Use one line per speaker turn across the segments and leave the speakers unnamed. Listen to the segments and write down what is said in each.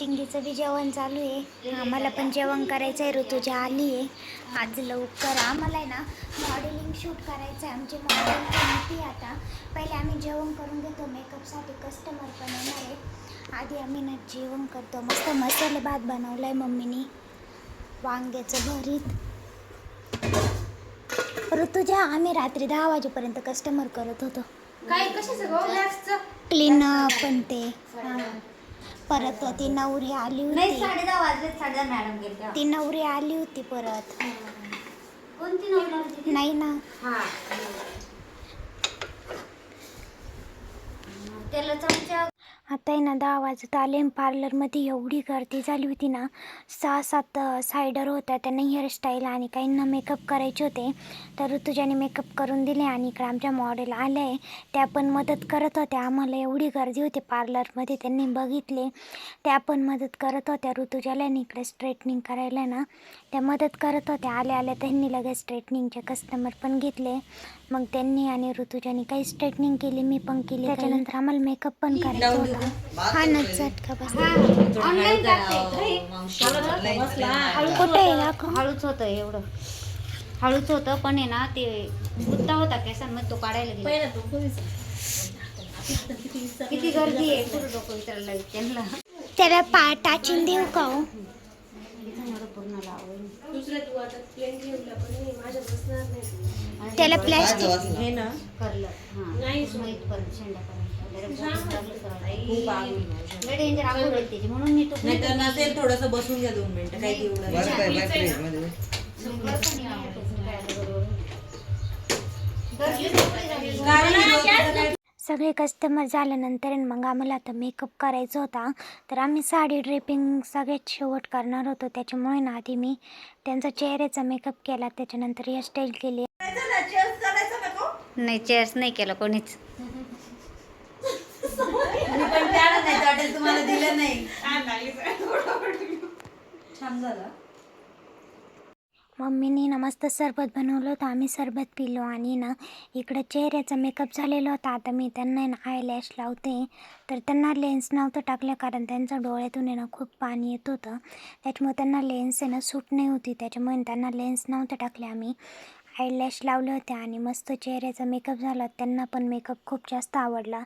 चिंगीचं बी जेवण चालू आहे. आम्हाला पण जेवण करायचं आहे ऋतुजा आली आहे. आज लवकर आम्हाला आहे ना मॉडेलिंग शूट करायचं आहे आमची मॉडेल कोणती आता. पहिले आम्ही जेवण करून घेतो. मेकअपसाठी कस्टमर पण येणार आहे. आधी आम्ही ना जेवण करतो. मस्त मसाले भात बनवला आहे मम्मीनी. वांग्याचं भरीत. ऋतुजा आम्ही रात्री दहा वाजेपर्यंत कस्टमर करत होतो.
काय कशाचं
क्लीन पण ते. परत ती नवरी आली
नाही
होती
साडे दहा वाजले साडे दहा मॅडम गेले तेव्हा.
ती नवरी आली होती परत
कोणती नवरी होती ती?
नाही ना
हा त्याला
आता आहे ना दहा वाजत आले पार्लरमध्ये एवढी गर्दी झाली होती ना सहा सात सायडर होत्या. त्यांना हेअरस्टाईल आणि काहींना मेकअप करायचे होते. तर ऋतुजाने मेकअप करून दिले आणि इकडे आमच्या मॉडेल आल्या. आहे त्या पण मदत करत होत्या. आम्हाला एवढी गर्दी होती पार्लरमध्ये त्यांनी बघितले. त्या पण मदत करत होत्या. ऋतुजाला आणि इकडे स्ट्रेटनिंग करायला ना त्या मदत करत होत्या. आल्या आल्या त्यांनी लगेच स्ट्रेटनिंगचे कस्टमर पण घेतले. मग त्यांनी आणि ऋतुजाने काही स्ट्रेटनिंग केली मी पण केली. त्याच्यानंतर आम्हाला मेकअप पण करायचा होता. हा ना चटका कुठे
हळूच होतं एवढं. हळूच होतं पण आहे ना ते बुत्ता होता केसांमध्ये तो काढायला गेला. किती गर्दी आहे पुढे डोकं विचारायला त्यांना?
त्याला पा टाचून देऊ का हो?
पूर्ण
त्याला प्लॅस्टिक
करलं हां शेंड्यापर्यंत लय डेंजर आंघोळ होईल त्याची म्हणून मी तो
नाही तर नसेल थोडस बसून घ्या दोन मिनिटं काही एवढं
बरं काय बॅटरी मध्ये.
सगळे कस्टमर झाल्यानंतर मग आम्हाला आता मेकअप करायचा होता. तर आम्ही साडी ड्रेपिंग सगळ्यात शेवट करणार होतो. त्याच्यामुळे ना आधी मी त्यांचा चेहऱ्याचा मेकअप केला. त्याच्यानंतर हेअरस्टाईल केली.
नाही चेअर्स नाही केलं कोणीच.
मी पण त्याला नाही वाटेल तुम्हाला दिलं नाही. छान झालं.
मम्मीनी ना मस्त सरबत बनवलं होतं आम्ही सरबत पिलो आणि ना इकडं चेहऱ्याचा मेकअप झालेला होता. आता मी त्यांना ना आय लॅश लावते. तर त्यांना लेन्स नव्हतं टाकलं कारण त्यांच्या डोळ्यातून आहे ना खूप पाणी येत होतं. त्याच्यामुळे त्यांना लेन्स आहे ना सूट नाही होती. त्याच्यामुळे त्यांना लेन्स नव्हतं टाकले आम्ही. आय लॅश लावले होते आणि मस्त चेहऱ्याचा मेकअप झाला. त्यांना पण मेकअप खूप जास्त आवडला.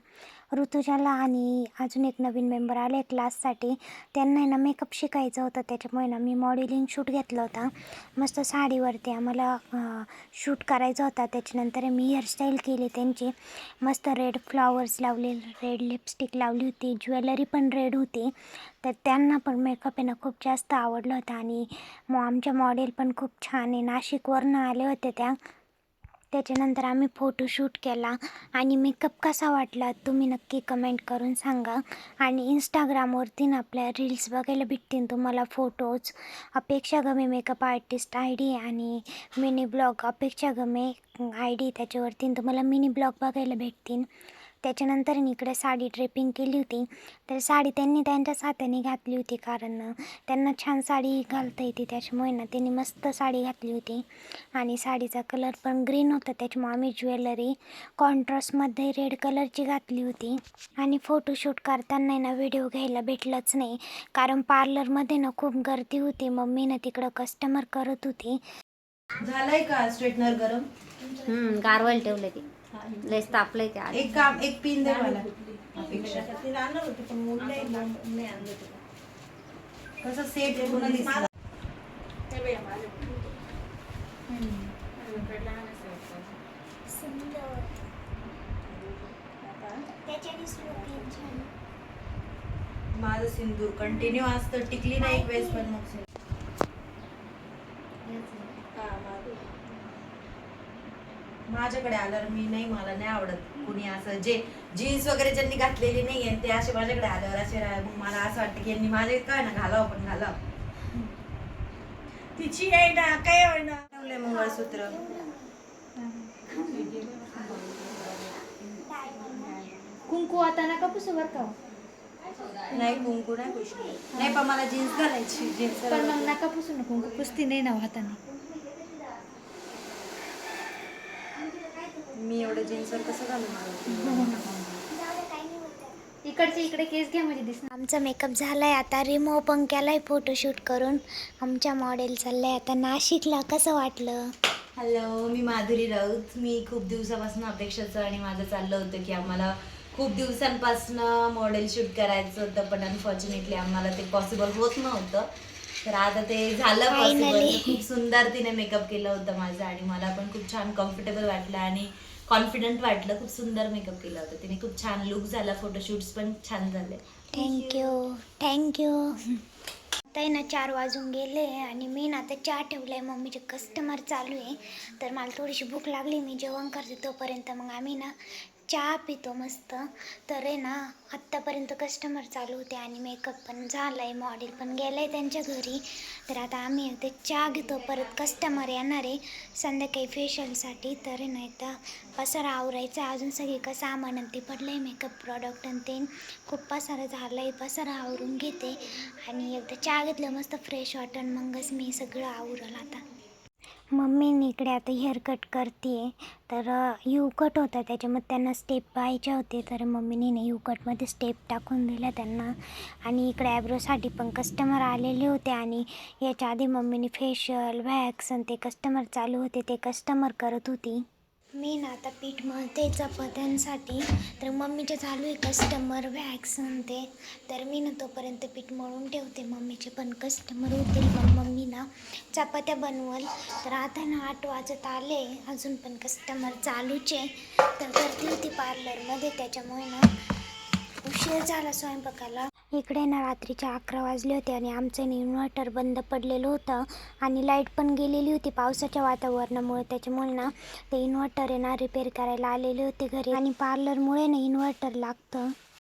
ऋतुजाला आणि अजून एक नवीन मेंबर आले क्लाससाठी त्यांना आहे ना मेकअप शिकायचं होतं त्याच्यामुळे ना मी मॉडेलिंग शूट घेतला होता. मस्त साडीवरती आम्हाला शूट करायचा होता. त्याच्यानंतर मी हेअरस्टाईल केली त्यांची. मस्त रेड फ्लॉवर्स लावले रेड लिपस्टिक लावली होती. ज्वेलरी पण रेड होती. तर त्यांना पण मेकअप आहे ना खूप जास्त आवडलं होतं. आणि मग आमच्या मॉडेल पण खूप छान आहे. नाशिकवरनं आले होते त्या. त्याच्यानंतर आम्ही फोटोशूट केला. आणि मेकअप कसा वाटला तुम्ही नक्की कमेंट करून सांगा. आणि इंस्टाग्रामवरती ना आपल्या रील्स बघायला भेटतील तुम्हाला photos Apeksha Game makeup artist I D आणि mini blog Apeksha Game I D त्याच्यावरती तुम्हाला मिनी ब्लॉग बघायला भेटतील. त्याच्यानंतर मी इकडे साडी ड्रेपिंग केली होती. तर साडी त्यांनी त्यांच्याच हाताने घातली होती कारण त्यांना छान साडी घालता येते. त्याच्यामुळे ना त्यांनी मस्त साडी घातली होती. आणि साडीचा कलर पण ग्रीन होता. त्याच्यामुळे आम्ही ज्वेलरी कॉन्ट्रास्टमध्ये रेड कलरची घातली होती. आणि फोटोशूट करताना ना व्हिडिओ घ्यायला भेटलंच नाही. कारण पार्लरमध्ये ना खूप गर्दी होती. मम्मीनं तिकडं कस्टमर करत होती.
झालंय का स्ट्रेटनर गरम?
हम्म गारवायला ठेवलं ते. लयच तापलंय ते आज
एक काम एक पिन दे मला. अपेक्षा कसं सेट पूर्ण दिसलं माझं सिंदूर कंटिन्यू असतं टिकली नाही एक वेळेस पण मग सिंदूर. हा, माझं. माझ्याकडे आल्यावर मी नाही मला नाही आवडत कुणी असं. जे जीन्स वगैरे ज्यांनी घातलेली नाहीये ते असे माझ्याकडे आल्यावर असे मग मला असं वाटतं की यांनी माझे काय ना घालावं पण घालावं. तिची आहे ना काय आहे ना. ठेवलंय मंगळसूत्र.
कुंकू आता नका पुसू बरं का.
नाही कुंकू नाही नाही पण मला जीन्स घालायची जीन्स
पण मग नका पुसू ना कुंकू पुसती नाही ना हाताने
मी एवढं जीन्सवर कसं घालू मला
इकडचे इकडे केस घ्या म्हणजे दिसणार.
आमचा मेकअप झालाय आता रिमूव्ह पण केलाय फोटोशूट करून. आमच्या मॉडेल चाललंय आता नाशिकला कसं वाटलं?
हॅलो मी माधुरी राऊत. मी खूप दिवसापासून अपेक्षाचं आणि माझं चाललं होतं की आम्हाला खूप दिवसांपासून मॉडेल शूट करायचं होतं पण अनफॉर्च्युनेटली आम्हाला ते पॉसिबल होत नव्हतं. तर आता ते झालं पॉसिबल. खूप सुंदर तिने मेकअप केलं होतं माझं आणि मला पण खूप छान कम्फर्टेबल वाटलं आणि कॉन्फिडंट वाटलं. खूप सुंदर मेकअप केला होता तिने. खूप छान लुक झाला. फोटोशूट्स पण छान झाले.
थँक्यू थँक्यू आता आहे ना चार वाजून गेले आणि मी ना आता चहा ठेवलाय. मम्मीचे कस्टमर चालू आहे. तर मला थोडीशी भूक लागली. मी जेवण करते तोपर्यंत. मग आम्ही ना चहा पितो मस्त. तर आहे ना आत्तापर्यंत कस्टमर चालू होते आणि मेकअप पण झाला आहे मॉडेल पण गेलं आहे त्यांच्या घरी. तर आता आम्ही ते चहा घेतो. परत कस्टमर येणार आहे संध्याकाळी फेशियलसाठी तर आहे ना एकदा पसारा आवरायचा. अजून सगळी का सामान आणि ते पडलं आहे मेकअप प्रॉडक्ट आणि ते. खूप पसारा झाला आहे पसारा आवरून घेते. आणि एकदा चहा घेतलं मस्त फ्रेश वाटण मगच मी सगळं आवरलं आता. मम्मीने इकडे आता हेअर कट करते तर यू कट होता त्याच्यामध्ये त्यांना स्टेप पाहायच्या होते. तर मम्मीने ना यू कटमध्ये स्टेप टाकून दिल्या त्यांना. आणि इकडे ॲब्रोसाठी पण कस्टमर आलेले होते. आणि याच्या आधी मम्मीने फेशियल वॅक्स आणि ते कस्टमर चालू होते. ते कस्टमर करत होती. मी ना आता पीठ मळते चपात्यांसाठी. तर मम्मीचे चालू आहे कस्टमर वॅक्स म्हणते तर मी ना तोपर्यंत पीठ मळून ठेवते. मम्मीचे पण कस्टमर होतील मग मम्मी ना चपात्या बनवल. तर आता ना आठ वाजत आले. अजून पण कस्टमर चालूच आहे. तर करते होती पार्लरमध्ये त्याच्यामुळे ना उशीर झाला स्वयंपाकाला. इकडे ना रात्रीचे अकरा वाजले होते आणि आमचं इन्व्हर्टर बंद पडलेलं होतं आणि लाइट पण गेलेली होती पावसाच्या वातावरणामुळे. त्याच्यामुळे ना ते इन्व्हर्टर आहे ना रिपेअर करायला आलेले होते घरी आणि पार्लरमुळे ना इन्व्हर्टर लागतं.